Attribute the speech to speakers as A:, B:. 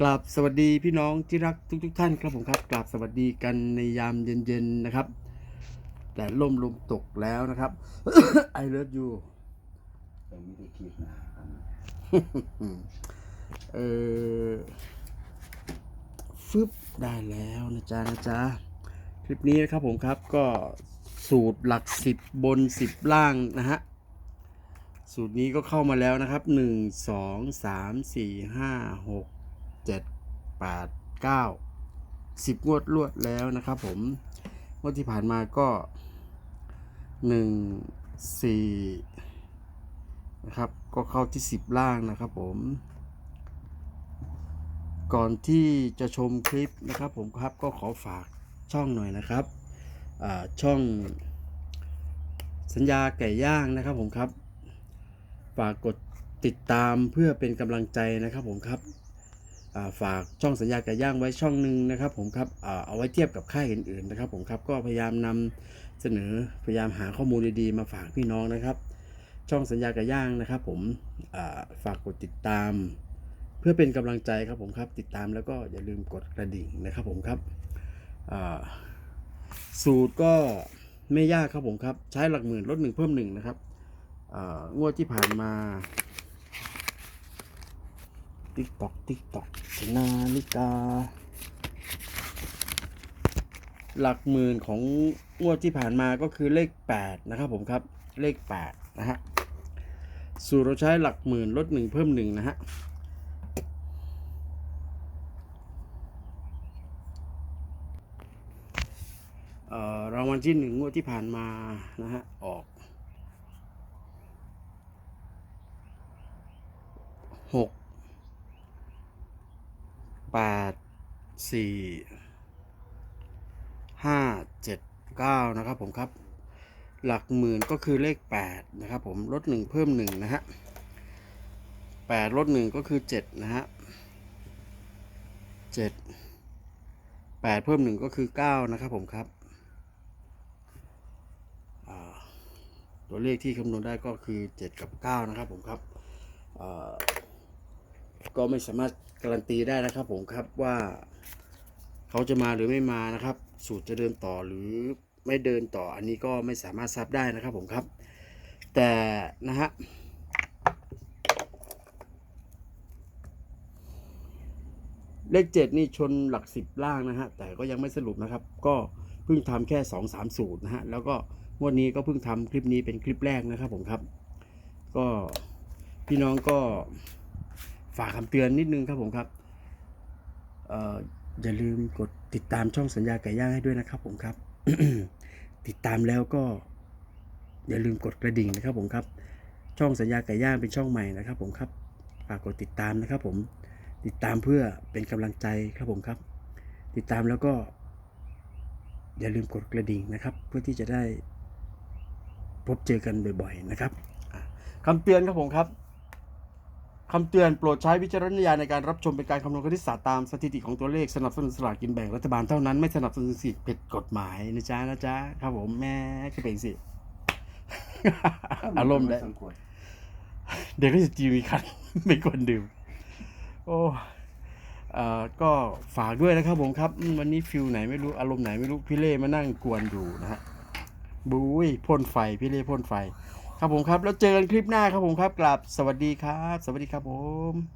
A: กราบสวัสดีพี่น้องที่รักทุกทท่านครับผมครับกราบสวัสดีกันในยามเย็นๆนะครับ แต่ลมลมตกแล้วนะครับ I love you
B: ยังไม่ได้คิดนะ
A: เออฟึบได้แล้วนะจ๊ะนะจ๊ะคลิปนี้นะครับผมครับก็สูตรหลักสิบบนสิบล่างนะฮะสูตรนี้ก็เข้ามาแล้วนะครับหนึ่งสองสามสี่ห้าหก เจ็ดแปดเก้าสิบงวดรวดแล้วนะครับผมงวดที่ผ่านมาก็หนึ่งสี่นะครับ ก็เข้าที่สิบล่างนะครับผมก่อนที่จะชมคลิปนะครับผมครับก็ขอฝากช่องหน่อยนะครับช่องสัญญาไก่ย่างนะครับผมครับ ฝากกดติดตามเพื่อเป็นกำลังใจนะครับผมครับ ฝากช่องสัญญาไก่ย่างไว้ช่องหนึ่งนะครับ ผมครับเอาไว้เทียบกับค่ายอื่นๆนะครับ ผมครับก็พยายามนำเสนอพยายามหาข้อมูลดีๆมาฝากพี่น้องนะครับ ช่องสัญญาไก่ย่างนะครับ ผมฝากกดติดตาม เพื่อเป็นกำลังใจครับผมครับติดตามแล้วก็อย่าลืมกดกระดิ่งนะครับ ผมครับสูตรก็ไม่ยากครับผมครับ ใช้หลักหมื่นลดหนึ่งเพิ่มหนึ่งนะครับงวดที่ผ่านมา ติ๊กตอกติ๊กตอกนาฬิกา หลักหมื่นของงวดที่ผ่านมาก็คือเลข 8 นะครับผมครับ เลข 8 นะฮะ สูตรเราใช้หลักหมื่นลดหนึ่งเพิ่มหนึ่งนะฮะเรางวัลที่หนึ่งงวดที่ผ่านมานะฮะ ออกหก แปดสี่ห้าเจ็ดเก้านะครับผมครับ หลักหมื่นก็คือเลขแปดนะครับผมลดหนึ่งเพิ่มหนึ่งนะฮะแปดลดหนึ่งก็คือเจ็ดนะฮะเจ็ดแปดเพิ่มหนึ่งก็คือเก้านะครับผมครับตัวเลขที่คำนวณได้ก็คือเจ็ดกับเก้านะครับผมครับ ก็ไม่สามารถการันตีได้นะครับผมครับว่าเขาจะมาหรือไม่มานะครับ สูตรจะเดินต่อหรือไม่เดินต่ออันนี้ก็ไม่สามารถทราบได้นะครับผมครับ แต่นะฮะเลขเจ็ดนี่ชนหลักสิบล่างนะฮะแต่ก็ยังไม่สรุปนะครับ ก็เพิ่งทำแค่สองสามสูตรนะฮะแล้วก็งวดนี้ก็เพิ่งทำคลิปนี้เป็นคลิปแรกนะครับผมครับ ก็พี่น้องก็ ฝากคำเตือนนิดนึงครับผมครับเอ่ออย่าลืมกดติดตามช่องสัญญาไก่ย่างให้ด้วยนะครับผมครับ ติดตามแล้วก็ อย่าลืมกดกระดิ่งนะครับผมครับ ช่องสัญญาไก่ย่างเป็นช่องใหม่นะครับผมครับฝากกดติดตามนะครับผมติดตามเพื่อเป็นกำลังใจครับผมครับ ติดตามแล้วก็ อย่าลืมกดกระดิ่งนะครับ เพื่อที่จะได้พบเจอกันบ่อย ๆ นะครับคำเตือนครับผมครับ คำเตือนโปรดใช้วิจารณญาณในการรับชมเป็นการคำนวณคณิตศาสตร์ตามสถิติของตัวเลขสนับสนุนสลากกินแบ่งรัฐบาลเท่านั้นไม่สนับสนุนสิทธิ์ผิดกฎหมายนะจ๊ะนะจ๊ะครับผมแม่ก็เป็นสิ อารมณ์ได้
B: สควร
A: เดี๋ยวก็จะจีมีคันไม่ควรดื่ม โอ้เอ่อก็ฝากด้วยนะครับผมครับอืมวันนี้ฟิลไหนไม่รู้อารมณ์ไหนไม่รู้พี่เล่มานั่งกวนอยู่นะฮะบุ้ยพ่นไฟพี่เล่พ่นไฟ ครับผมครับ แล้วเจอกันคลิปหน้าครับผมครับกลับสวัสดีครับ สวัสดีครับผม